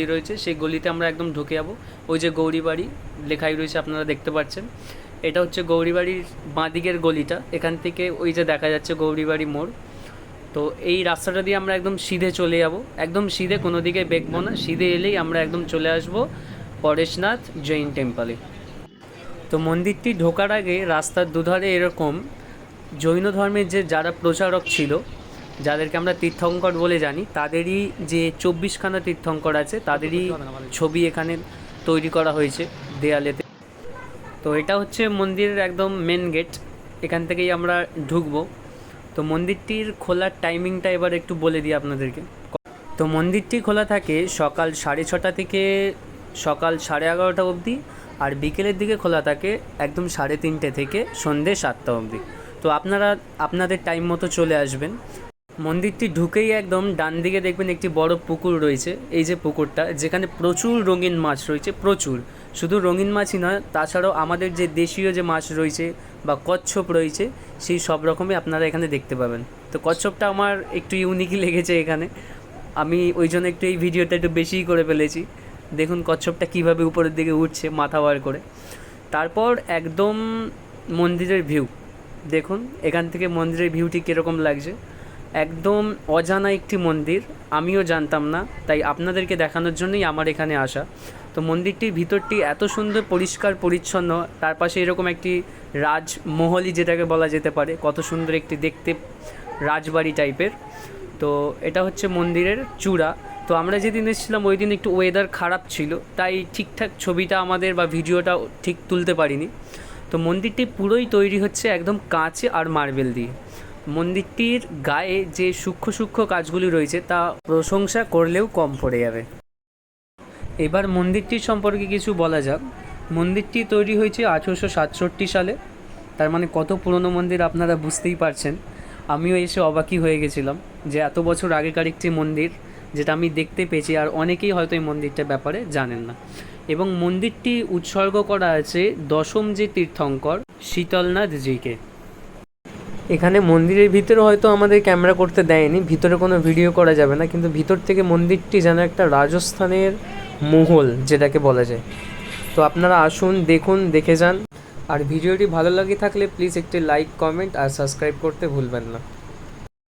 গলি রয়েছে, সেই গলিতে আমরা একদম ঢুকে যাব। ওই যে গৌরীবাড়ি লেখাই রয়েছে, আপনারা দেখতে পাচ্ছেন। এটা হচ্ছে গৌরীবাড়ির বাঁদিকের গলিটা। এখান থেকে ওই যে দেখা যাচ্ছে গৌরীবাড়ি মোড়। তো এই রাস্তাটা দিয়ে আমরা একদম সিধে চলে যাব। একদম সিধে কোনো দিকে বেঁকবো না, সিধে এলেই আমরা একদম চলে আসব পরেশনাথ জৈন টেম্পলে তো মন্দিরটি ঢোকার আগে রাস্তার দুধারে এরকম জৈন ধর্মের যে যারা প্রচারক ছিল যাদেরকে আমরা তীর্থঙ্কর বলে জানি, তাদেরই যে চব্বিশখানা তীর্থঙ্কর আছে, তাদেরই ছবি এখানে তৈরি করা হয়েছে দেয়ালেতে। তো এটা হচ্ছে মন্দিরের একদম মেন গেট এখান থেকেই আমরা ঢুকবো। তো মন্দিরটির খোলার টাইমিংটা এবার একটু বলে দিই আপনাদেরকে। তো মন্দিরটি খোলা থাকে সকাল সাড়ে ছটা থেকে সকাল সাড়ে এগারোটা অবধি, আর বিকেলের দিকে খোলা থাকে একদম সাড়ে তিনটে থেকে সন্ধে সাতটা অবধি। তো আপনারা, আপনাদের টাইম মতো চলে আসবেন। মন্দিরটি ঢুকেই একদম ডান দিকে দেখবেন একটি বড় পুকুর রয়েছে। এই যে পুকুরটা, যেখানে প্রচুর রঙিন মাছ রয়েছে, প্রচুর। শুধু রঙিন মাছই নয়, তাছাড়াও আমাদের যে দেশীয় যে মাছ রয়েছে বা কচ্ছপ রয়েছে, সেই সব রকমই আপনারা এখানে দেখতে পাবেন। তো কচ্ছপটা আমার একটু ইউনিকই লেগেছে এখানে। আমি ওই জন্য একটু এই ভিডিওটা একটু বেশিই করে ফেলেছি। দেখুন কচ্ছপটা কীভাবে উপরের দিকে উঠছে, মাথা বার করে। তারপর একদম মন্দিরের ভিউ দেখুন, এখান থেকে মন্দিরের ভিউটি কীরকম লাগছে। একদম অজানা একটি মন্দির, আমিও জানতাম না, তাই আপনাদেরকে দেখানোর জন্যই আমার এখানে আসা। তো মন্দিরটির ভিতরটি এত সুন্দর, পরিষ্কার, পরিচ্ছন্ন, তার পাশে এরকম একটি রাজমহলই যেটাকে বলা যেতে পারে, কত সুন্দর একটি দেখতে রাজবাড়ি টাইপের। তো এটা হচ্ছে মন্দিরের চূড়া। তো আমরা যেদিন এসেছিলাম ওই দিন একটু ওয়েদার খারাপ ছিল, তাই ঠিকঠাক ছবিটা আমাদের বা ভিডিওটা ঠিক তুলতে পারিনি। তো মন্দিরটি পুরোই তৈরি হচ্ছে একদম কাঁচে আর মার্বেল দিয়ে। মন্দিরটির গায়ে যে সূক্ষ্ম সূক্ষ্ম কাজগুলি রয়েছে তা প্রশংসা করলেও কম পড়ে যাবে। এবার মন্দিরটির সম্পর্কে কিছু বলা যাক। মন্দিরটি তৈরি হয়েছে আঠেরোশো সাতষট্টি সালে। তার মানে কত পুরনো মন্দির আপনারা বুঝতেই পারছেন। আমিও এসে অবাকই হয়ে গেছিলাম যে এত বছর আগেকার একটি মন্দির যেটা আমি দেখতে পেয়েছি আর অনেকেই হয়তো এই মন্দিরটার ব্যাপারে জানেন না। এবং মন্দিরটি উৎসর্গ করা আছে দশম যে তীর্থঙ্কর শীতলনাথ জিকে। এখানে মন্দিরের ভিতরে হয়তো আমাদের ক্যামেরা করতে দেয়নি, ভিতরে কোনো ভিডিও করা যাবে না, কিন্তু ভিতর থেকে মন্দিরটি যেন একটা রাজস্থানের মহল যেটাকে বলা যায়। তো আপনারা আসুন, দেখুন, দেখে যান। আর ভিডিওটি ভালো লাগে থাকলে প্লিজ একটি লাইক কমেন্ট আর সাবস্ক্রাইব করতে ভুলবেন না।